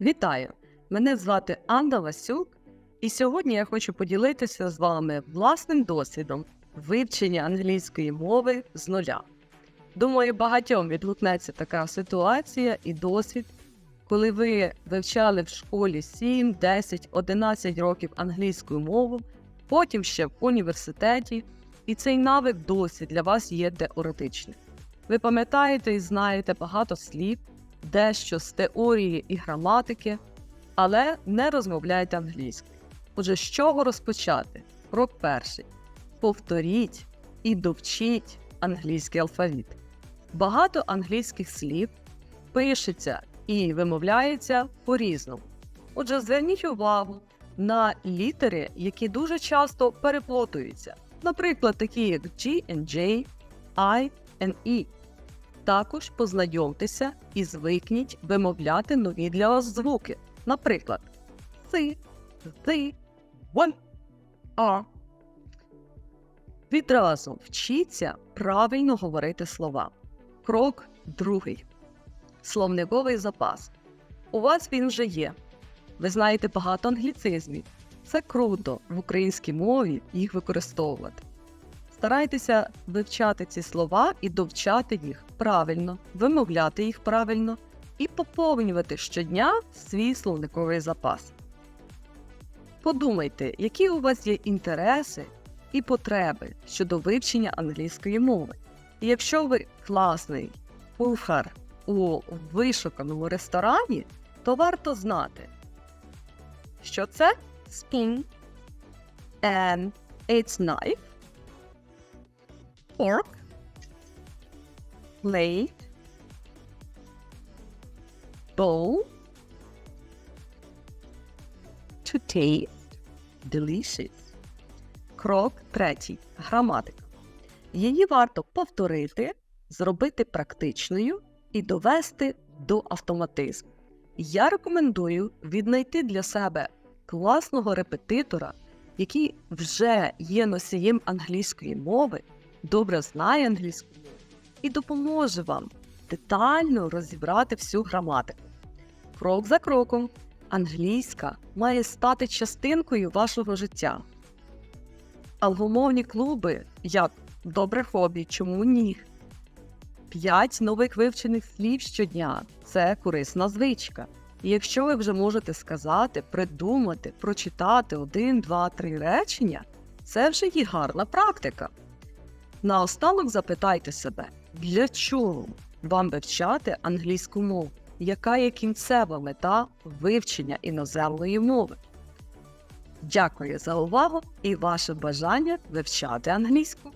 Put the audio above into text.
Вітаю! Мене звати Анна Васюк, і сьогодні я хочу поділитися з вами власним досвідом вивчення англійської мови з нуля. Думаю, багатьом відгукнеться така ситуація і досвід, коли ви вивчали в школі 7, 10, 11 років англійську мову, потім ще в університеті, і цей навик досі для вас є теоретичним. Ви пам'ятаєте і знаєте багато слів, дещо з теорії і граматики, але не розмовляєте англійською. Отже, з чого розпочати? Крок перший. Повторіть і довчіть англійський алфавіт. Багато англійських слів пишеться і вимовляється по-різному. Отже, зверніть увагу на літери, які дуже часто переплутуються. Наприклад, такі як G and J, I and E. Також познайомтеся і звикніть вимовляти нові для вас звуки. Наприклад, «си», «ти», «вон», «а». Відразу вчіться правильно говорити слова. Крок другий. Словниковий запас. У вас він вже є. Ви знаєте багато англіцизмів. Це круто в українській мові їх використовувати. Старайтеся вивчати ці слова і довчати їх правильно, вимовляти їх правильно і поповнювати щодня свій словниковий запас. Подумайте, які у вас є інтереси і потреби щодо вивчення англійської мови. І якщо ви класний кухар у вишуканому ресторані, то варто знати, що це spoon and its knife, fork, plate, bowl, to taste, delicious. Крок третій. Граматика. Її варто повторити, зробити практичною і довести до автоматизму. Я рекомендую віднайти для себе класного репетитора, який вже є носієм англійської мови, добре знає англійську мову і допоможе вам детально розібрати всю граматику. Крок за кроком, англійська має стати частинкою вашого життя. Алгомовні клуби як добре хобі, чому ні? П'ять нових вивчених слів щодня це корисна звичка. І якщо ви вже можете сказати, придумати, прочитати один, два, три речення, це вже є гарна практика. Наостанок запитайте себе, для чого вам вивчати англійську мову? Яка є кінцева мета вивчення іноземної мови? Дякую за увагу і ваше бажання вивчати англійську.